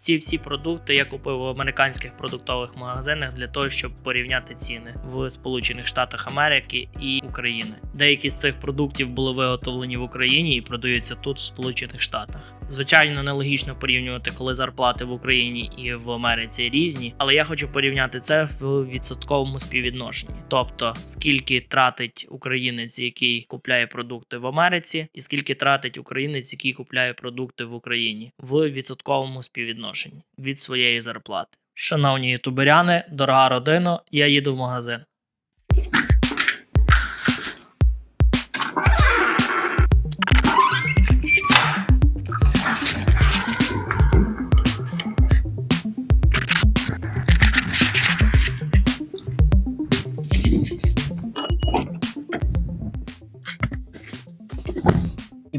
Ці всі продукти я купив в американських продуктових магазинах для того, щоб порівняти ціни в Сполучених Штатах Америки і України. Деякі з цих продуктів були виготовлені в Україні і продаються тут, в Сполучених Штатах. Звичайно, нелогічно порівнювати, коли зарплати в Україні і в Америці різні, але я хочу порівняти це в відсотковому співвідношенні. Тобто, скільки тратить українець, який купляє продукти в Америці, і скільки тратить українець, який купляє продукти в Україні в відсотковому співвідношенні від своєї зарплати. Шановні ютуберяни, дорога родина, я їду в магазин.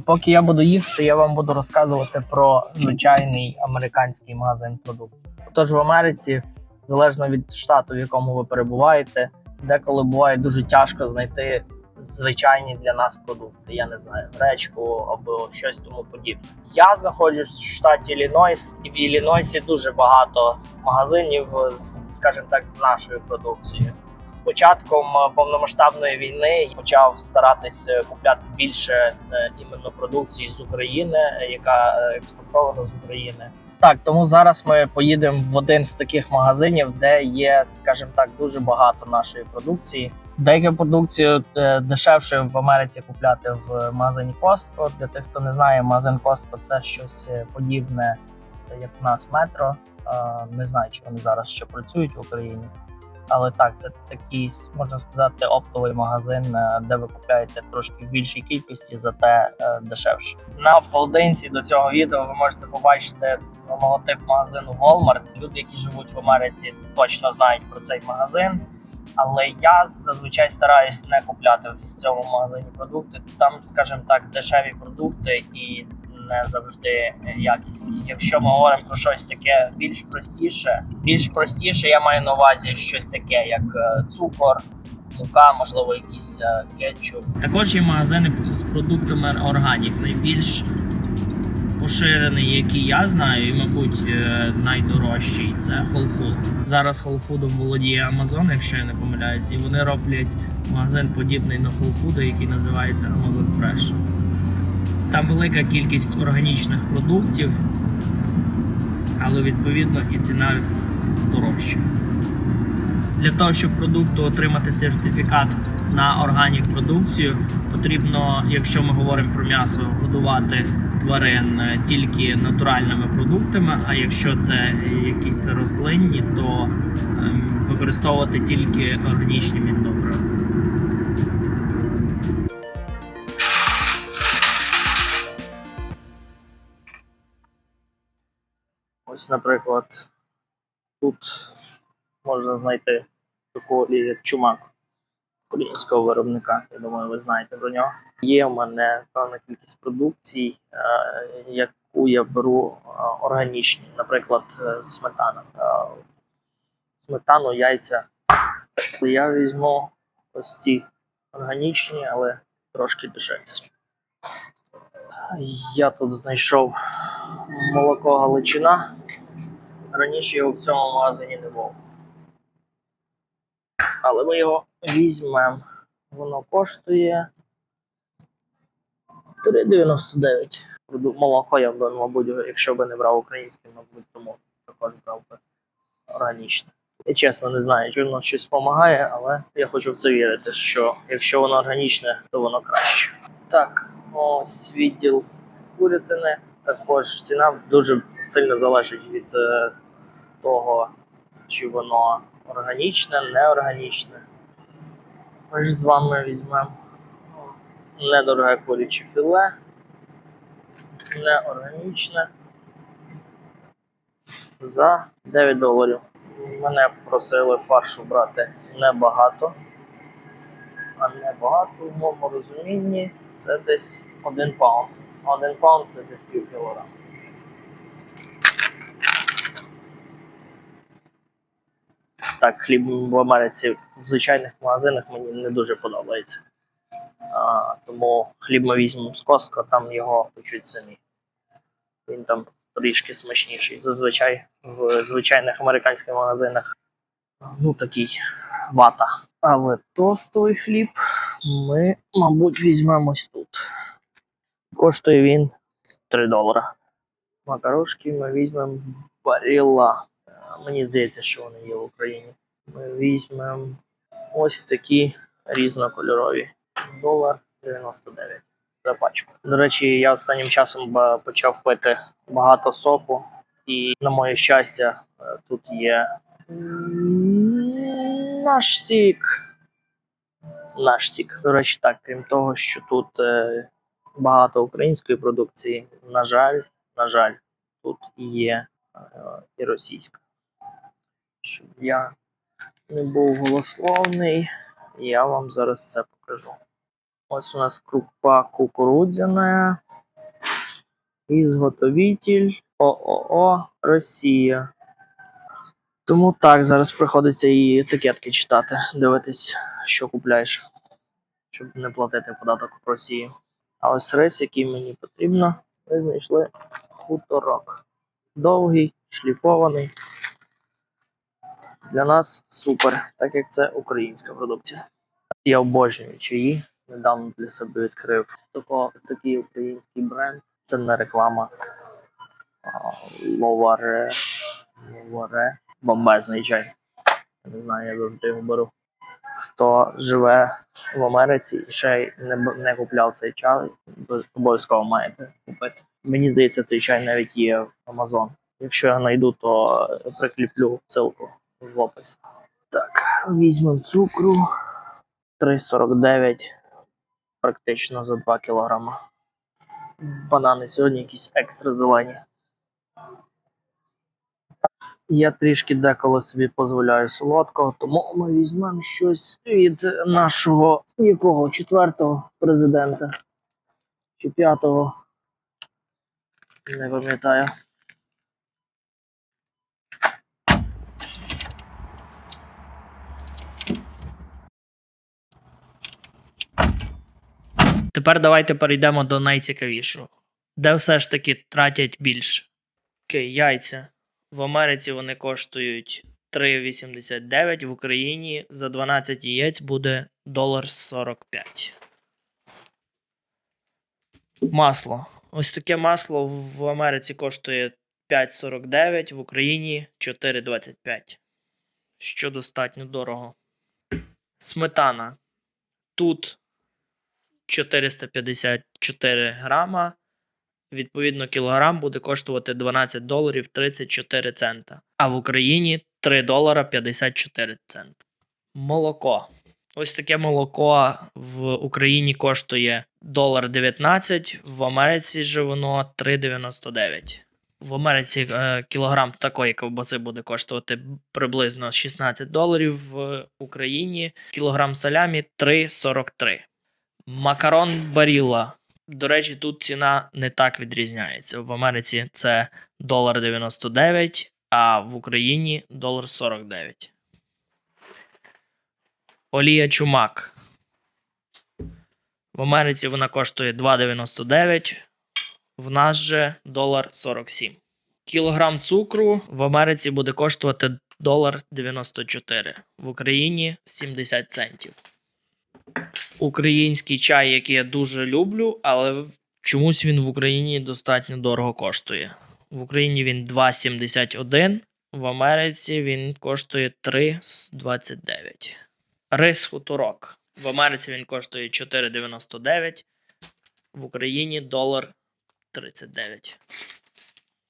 Поки я буду їхати, я вам буду розказувати про звичайний американський магазин продуктів. Тож в Америці, залежно від штату, в якому ви перебуваєте, деколи буває дуже тяжко знайти звичайні для нас продукти. Я не знаю, гречку або щось тому подібне. Я знаходжусь в штаті Іллінойс, і в Іллінойсі дуже багато магазинів, з, скажімо так, з нашою продукцією. Початком е, повномасштабної війни почав старатись е, купляти більше е, іменно продукції з України, яка експортована з України. Так, тому зараз ми поїдемо в один з таких магазинів, де є, скажімо так, дуже багато нашої продукції. Деяку продукцію дешевше в Америці купляти в магазині Costco. Для тих, хто не знає, магазин Costco – це щось подібне, як в нас метро. Не знаю, чи вони зараз ще працюють в Україні. Але так, це такий, можна сказати, оптовий магазин, е, де ви купляєте трошки в більшій кількості, зате е, дешевше. На вкладинці до цього відео ви можете побачити логотип магазину Walmart. Люди, які живуть в Америці, точно знають про цей магазин. Але я зазвичай стараюсь не купляти в цьому магазині продукти. Там, скажімо так, дешеві продукти і не завжди якісні. Якщо ми говоримо про щось таке більш простіше, більш простіше я маю на увазі щось таке, як е, цукор, мука, можливо, якийсь е, кетчуп. Також є магазини з продуктами органік. Найбільш поширений, який я знаю, і, мабуть, е, найдорожчий це Whole Food. Зараз Whole Food володіє Amazon, якщо я не помиляюсь, і вони роблять магазин подібний на Whole Food, який називається Amazon Fresh. Там велика кількість органічних продуктів, але відповідно і ціна дорожча. Для того, щоб продукту отримати сертифікат на органік продукцію, потрібно, якщо ми говоримо про м'ясо, годувати тварин е, тільки натуральними продуктами. А якщо це якісь рослинні, то ем, використовувати тільки органічні міндобрива. Ось, наприклад, тут можна знайти таку олію, як чумак українського виробника. Я думаю, ви знаєте про нього. Є в мене певна кількість продукцій, е, яку я беру е, органічні, наприклад, е, сметана. Сметану, яйця. Я візьму ось ці органічні, але трошки дешевші. Я тут знайшов молоко Галичина. Раніше його в цьому магазині не було. Але ми його візьмемо. Воно коштує 3,99. Молоко я б, мабуть, якщо б не брав українське, мабуть, тому також брав би органічне. Я чесно не знаю, чи воно щось допомагає, але я хочу в це вірити, що якщо воно органічне, то воно краще. Так, ось відділ курятини. Також ціна дуже сильно залежить від е, того, чи воно органічне, неорганічне. Ми ж з вами візьмемо недороге куряче філе, неорганічне за 9 доларів. Мене просили фаршу брати небагато. А небагато в моєму розумінні це десь 1 паунд. А 1 паунд це десь пів кілограма. Так, хліб в Америці в звичайних магазинах мені не дуже подобається. А, тому хліб ми візьмемо з Costco, там його печуть самі. Він там трішки смачніший. Зазвичай в звичайних американських магазинах ну такий вата. Але тостовий хліб ми, мабуть, візьмемо ось тут. Коштує він 3 долара. Макарошки ми візьмемо баріла. Мені здається, що вони є в Україні. Ми візьмемо ось такі різнокольорові. Долар 99 за пачку. До речі, я останнім часом почав пити багато соку, і на моє щастя, е, тут є наш сік. Наш сік. До речі, так, крім того, що тут е, багато української продукції, на жаль, на жаль, тут є е, і російська. Щоб я не був голословний, я вам зараз це покажу. Ось у нас крупа кукурудзяна. Ізготовитель ООО Росія. Тому так, зараз приходиться і етикетки читати, дивитись, що купляєш, щоб не платити податок в Росії. А ось рис, який мені потрібно, ми знайшли хуторок. Довгий, шліфований. Для нас супер, так як це українська продукція. Я обожнюю чаї. Недавно для себе відкрив тако, такий український бренд. Це не реклама. Ловаре. Ловаре. Бомбезний чай. Я не знаю, я завжди його беру. Хто живе в Америці і ще й не, не купляв цей чай, обов'язково маєте купити. Мені здається, цей чай навіть є в Amazon. Якщо я знайду, то прикріплю ссылку в описі. Так, візьмемо цукру. 3,49 практично за 2 кілограма. Банани сьогодні якісь екстра зелені. Я трішки деколи собі дозволяю солодкого, тому ми візьмемо щось від нашого якого четвертого президента чи п'ятого. Не пам'ятаю. Тепер давайте перейдемо до найцікавішого. Де все ж таки тратять більше? Окей, яйця. В Америці вони коштують 3,89, в Україні за 12 яєць буде долар 45. Масло. Ось таке масло в Америці коштує 5,49, в Україні 4,25. Що достатньо дорого. Сметана. Тут 454 грама. Відповідно, кілограм буде коштувати 12 доларів 34 цента. А в Україні 3 долара 54 цента. Молоко. Ось таке молоко в Україні коштує долар 19, в Америці же воно 3,99. В Америці е, кілограм такої ковбаси буде коштувати приблизно 16 доларів. В Україні кілограм салямі 3,43. Макарон Барілла. До речі, тут ціна не так відрізняється. В Америці це долар 99, а в Україні долар 49. Олія чумак. В Америці вона коштує 2,99, в нас же долар 47. Кілограм цукру в Америці буде коштувати долар 94, в Україні 70 центів український чай, який я дуже люблю, але чомусь він в Україні достатньо дорого коштує. В Україні він 2,71, в Америці він коштує 3,29. Рис хуторок. В Америці він коштує 4,99, в Україні долар 39.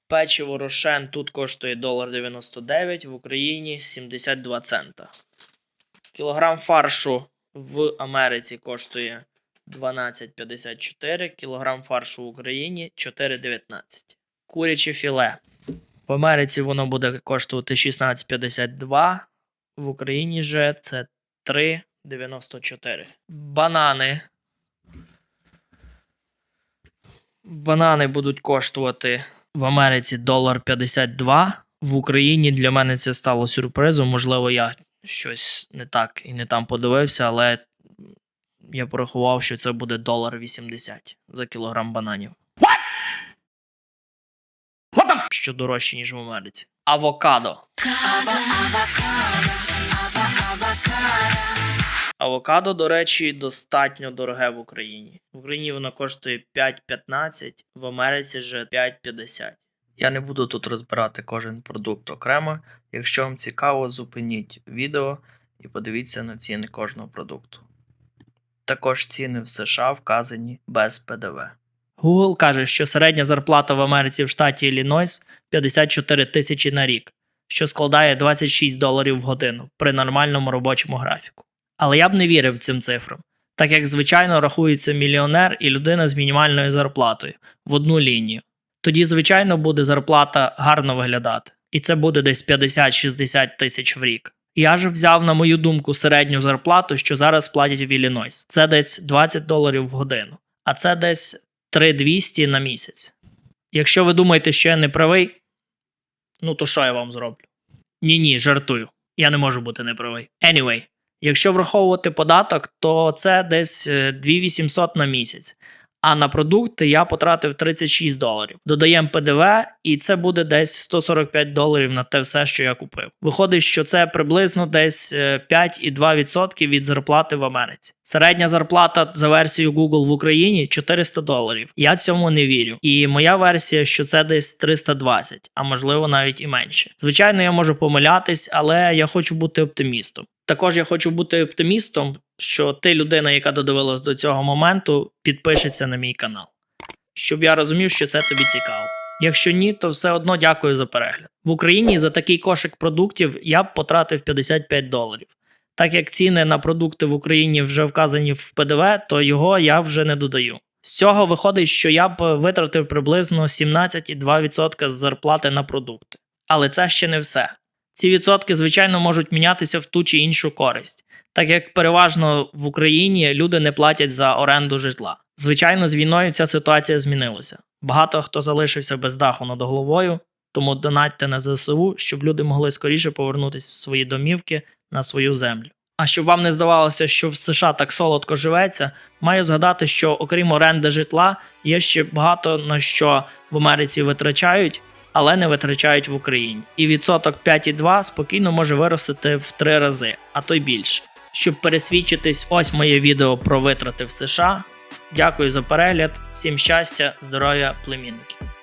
Печиво Рошен тут коштує долар 99, в Україні 72 цента. Кілограм фаршу в Америці коштує 12,54, кілограм фаршу в Україні 4,19. Куряче філе. В Америці воно буде коштувати 16,52, в Україні же це 3,94. Банани. Банани будуть коштувати в Америці долар 52. В Україні для мене це стало сюрпризом. Можливо, я щось не так і не там подивився, але я порахував, що це буде долар 80 за кілограм бананів. What the що дорожчі, ніж в Америці. Авокадо. Авокадо, до речі, достатньо дороге в Україні. В Україні воно коштує 5,15, в Америці же 5,50. Я не буду тут розбирати кожен продукт окремо. Якщо вам цікаво, зупиніть відео і подивіться на ціни кожного продукту. Також ціни в США вказані без ПДВ. Google каже, що середня зарплата в Америці в штаті Іллінойс 54 тисячі на рік, що складає 26 доларів в годину при нормальному робочому графіку. Але я б не вірив цим цифрам, так як звичайно рахується мільйонер і людина з мінімальною зарплатою в одну лінію. Тоді, звичайно, буде зарплата гарно виглядати, і це буде десь 50-60 тисяч в рік. Я ж взяв, на мою думку, середню зарплату, що зараз платять в Іллінойс. Це десь 20 доларів в годину, а це десь 3200 на місяць. Якщо ви думаєте, що я не правий, ну то що я вам зроблю? Ні, ні, жартую. Я не можу бути неправий. Anyway, якщо враховувати податок, то це десь е, 2800 на місяць. А на продукти я потратив 36 доларів. Додаємо ПДВ, і це буде десь 145 доларів на те все, що я купив. Виходить, що це приблизно десь е, 5,2% від зарплати в Америці. Середня зарплата за версією Google в Україні 400 доларів. Я цьому не вірю. І моя версія, що це десь 320, а можливо навіть і менше. Звичайно, я можу помилятись, але я хочу бути оптимістом. Також я хочу бути оптимістом, що ти людина, яка додивилась до цього моменту, підпишеться на мій канал, щоб я розумів, що це тобі цікаво. Якщо ні, то все одно дякую за перегляд. В Україні за такий кошик продуктів я б потратив 55 доларів. Так як ціни на продукти в Україні вже вказані в ПДВ, то його я вже не додаю. З цього виходить, що я б витратив приблизно 17,2% з зарплати на продукти. Але це ще не все. Ці відсотки, звичайно, можуть мінятися в ту чи іншу користь, так як переважно в Україні люди не платять за оренду житла. Звичайно, з війною ця ситуація змінилася. Багато хто залишився без даху над головою, тому донатьте на ЗСУ, щоб люди могли скоріше повернутися в свої домівки на свою землю. А щоб вам не здавалося, що в США так солодко живеться, маю згадати, що окрім оренди житла, є ще багато на що в Америці витрачають, але не витрачають в Україні. І відсоток 5,2 спокійно може виростити в 3 рази, а то й більше. Щоб пересвідчитись, ось моє відео про витрати в США. Дякую за перегляд, всім щастя, здоров'я, племінників.